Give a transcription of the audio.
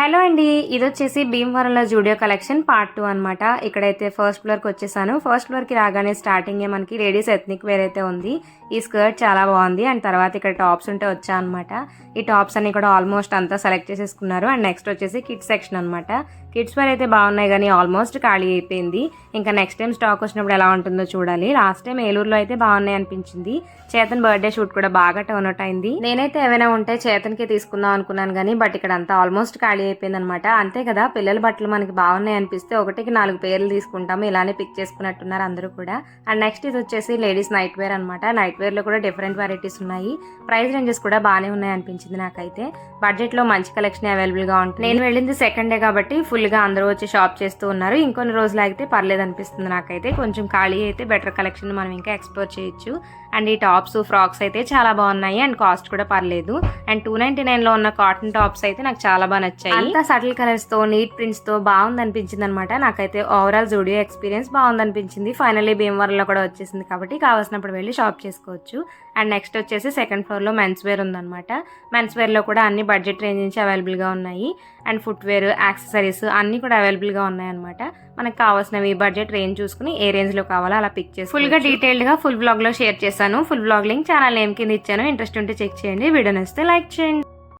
Hello అండి ఇది వచ్చేసి భీమవరంలో జూడియో కలెక్షన్ పార్ట్ టూ అనమాట ఇక్కడైతే ఫస్ట్ ఫ్లోర్కి వచ్చేసాను. ఫస్ట్ ఫ్లోర్కి రాగానే స్టార్టింగ్ మనకి లేడీస్ ఎథ్నిక్ వేర్ అయితే ఉంది. ఈ స్కర్ట్ చాలా బాగుంది. అండ్ తర్వాత ఇక్కడ టాప్స్ ఉంటే వచ్చా అనమాట ఈ టాప్స్ అన్ని కూడా ఆల్మోస్ట్ అంతా సెలెక్ట్ చేసేసుకున్నారు. అండ్ నెక్స్ట్ వచ్చేసి కిడ్స్ సెక్షన్ అనమాట కిడ్స్ వేర్ అయితే బాగున్నాయి కానీ ఆల్మోస్ట్ ఖాళీ అయిపోయింది. ఇంకా నెక్స్ట్ టైం స్టాక్ వచ్చినప్పుడు ఎలా ఉంటుందో చూడాలి. లాస్ట్ టైం ఏలూరులో అయితే బాగున్నాయి అనిపించింది. చేతన్ బర్త్డే షూట్ కూడా బాగా టర్న్ అవుట్ అయింది. నేనైతే ఏమైనా ఉంటే చేతన్కే తీసుకుందాం అనుకున్నాను కానీ బట్ ఇక్కడ అంతా ఆల్మోస్ట్ ఖాళీ అయిపోయిందనమాట. అంతే కదా పిల్లల బట్టలు మనకి బాగున్నాయి అనిపిస్తే ఒకటికి నాలుగు పేర్లు తీసుకుంటాము ఇలానే పిక్ చేసుకున్నట్టున్నారు అందరూ కూడా. అండ్ నెక్స్ట్ ఇది వచ్చేసి లేడీస్ నైట్ వేర్ అనమాట. నైట్ వేర్లో కూడా డిఫరెంట్ వెరైటీస్ ఉన్నాయి. ప్రైస్ రేంజెస్ కూడా బాగానే ఉన్నాయి అనిపించింది నాకైతే. బడ్జెట్లో మంచి కలెక్షన్ అవైలబుల్గా ఉంటుంది. నేను వెళ్ళింది సెకండ్ డే కాబట్టి ఫుల్గా అందరూ వచ్చి షాప్ చేస్తూ ఉన్నారు. ఇంకొన్ని రోజులు ఆగితే పర్లేదు అనిపిస్తుంది నాకైతే. కొంచెం ఖాళీ అయితే బెటర్ కలెక్షన్ మనం ఇంకా ఎక్స్ప్లోర్ చేయొచ్చు. అండ్ ఈ టాప్స్ ఫ్రాక్స్ అయితే చాలా బాగున్నాయి. అండ్ కాస్ట్ కూడా పర్లేదు. అండ్ టూ నైన్టీ నైన్లో ఉన్న కాటన్ టాప్స్ అయితే నాకు చాలా బాగా నచ్చాయి. అంతా సటిల్ కలర్స్తో నీట్ ప్రింట్స్తో బాగుంది అనిపించింది అనమాట నాకైతే ఓవరాల్ జూడియో ఎక్స్పీరియన్స్ బాగుంది అనిపించింది ఫైనల్లీ భీమవరంలో కూడా వచ్చేసింది కాబట్టి కావాల్సినప్పుడు వెళ్ళి షాప్ చేసుకోవచ్చు. అండ్ నెక్స్ట్ వచ్చేసి సెకండ్ ఫ్లోర్లో మెన్స్ వేర్ ఉందన్నమాట మెన్స్ వేర్లో కూడా అన్ని బడ్జెట్ రేంజ్ నుంచి అవైలబుల్గా ఉన్నాయి. అండ్ ఫుట్ వేర్ యాక్సెసరీస్ అన్ని కూడా అవైలబుల్గా ఉన్నాయి అనమాట మనకు కావాల్సినవి బడ్జెట్ రేంజ్ చూసుకుని ఏ రేంజ్లో కావాలో అలా పిక్ చేసి ఫుల్గా డీటెయిల్డ్గా ఫుల్ బ్లాగ్లో షేర్ చేశాను. Full blog link channel name కింద ఇచ్చాను. ఇంట్రెస్ట్ ఉంటే చెక్ చేయండి. వీడియో నచ్చితే లైక్ చేయండి.